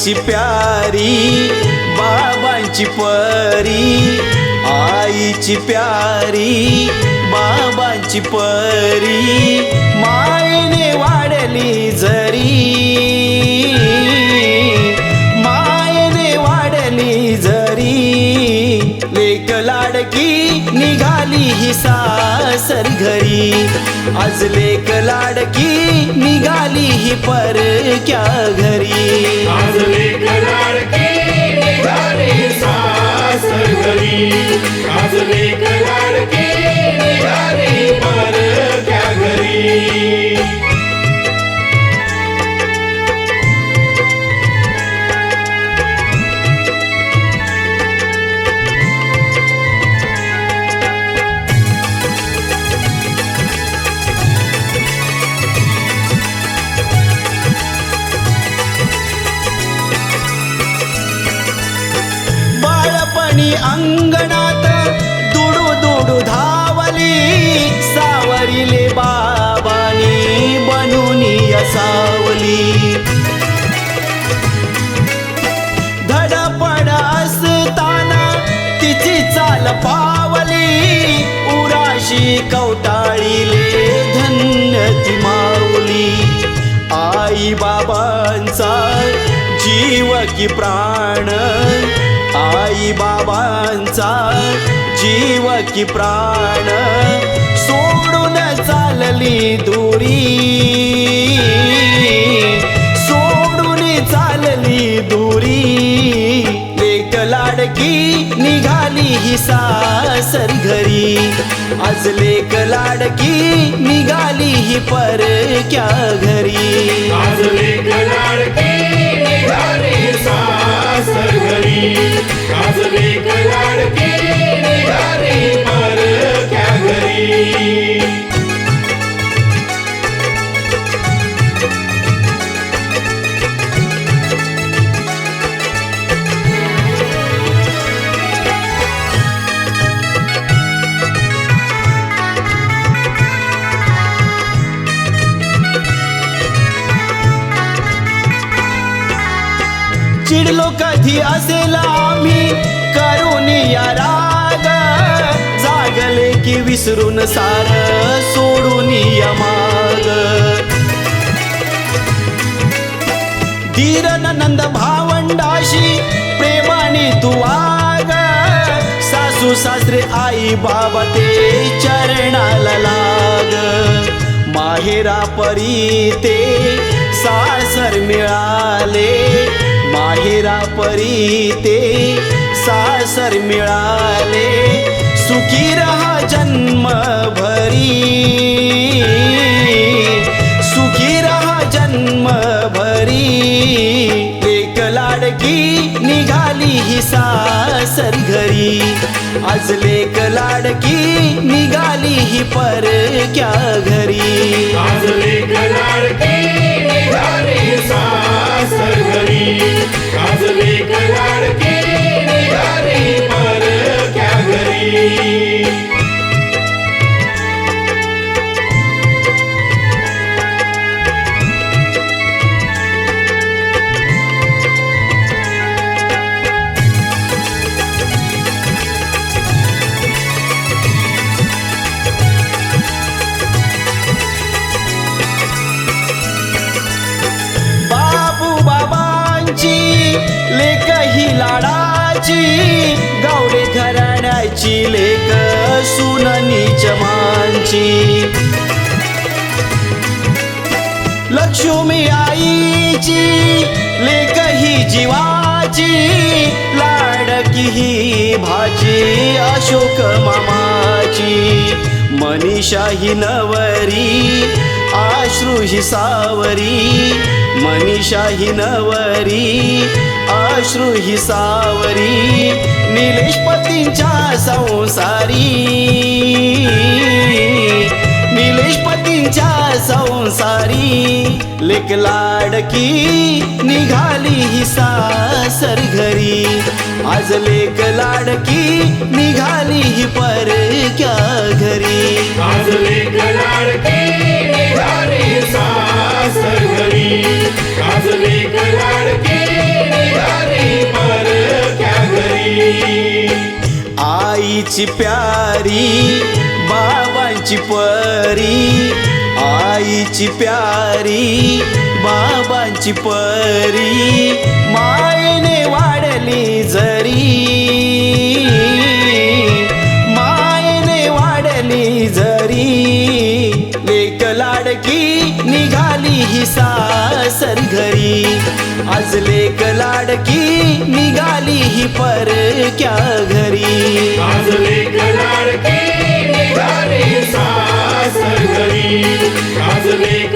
आईची प्यारी बाबांची परी आईची प्यारी बाबांची परी. मायने वाढली जरी सासर घरी. आज लेक लाडकी निघाली ही परक्या घरी. आज लेक लाडकी निघाली सासर घरी. आज लेक लाडकी अंगणात दुडू दुडू धावली सावरिले बाबानी बनून असावली. धडपड असताना तिची चाल पावली उराशी कवटाळीले धन्य ती माऊली आई बाबांचा जीव की प्राण आई बाबांचा जीव की प्राण सोडून चालली दुरी. सोडून चालली दुरी. लेक लाडकी निघाली ही सासर घरी. आज लेक लाडकी निघाली ही परक्या घरी. आज लेक लाडकी निघाली सासर घरी. आज लेक चिडलो कधी असेल आम्ही. करून या राग. जागले की विसरून सार. सोडून या माग. धीरन नंद भावंडाशी प्रेमाने तू आग सासू सासरे आई बाबा ते चरणाला लाग. माहेरा परी ते सासर मिळाले. माहेरा परी ते सासर मिळाले सुखी रहा जन्म भरी. सुखी रहा जन्म भरी. एक लाडकी निघाली ही सासर घरी. आज लेक लाडकी निघाली ही परक्या घरी. आज लेक लाडाची गावडे घराण्याची लेख सुननी चमांची. लक्ष्मी आईची लेख ही जीवाची लाडकी ही भाची अशोक मामाची. मनीषा ही नवरी आश्रू ही सावरी मनीषा ही नवरी अश्रू ही सावरी निलेश पतींच्या संसारी. निलेश पतींच्या संसारी लेक लाडकी निघाली ही सासर घरी. आज लेक लाडकी निघाली ही परक्या आईची प्यारी बाबांची परी. आईची प्यारी बाबांची परी. मायने वाढली जरी. मायने वाढली जरी. लेक लाडकी निघाली ही सासर घरी. आज लेक लाडकी निघाली ही परक्या घरी. आज लेक लाडकी निघाली सासर घरी आज लेक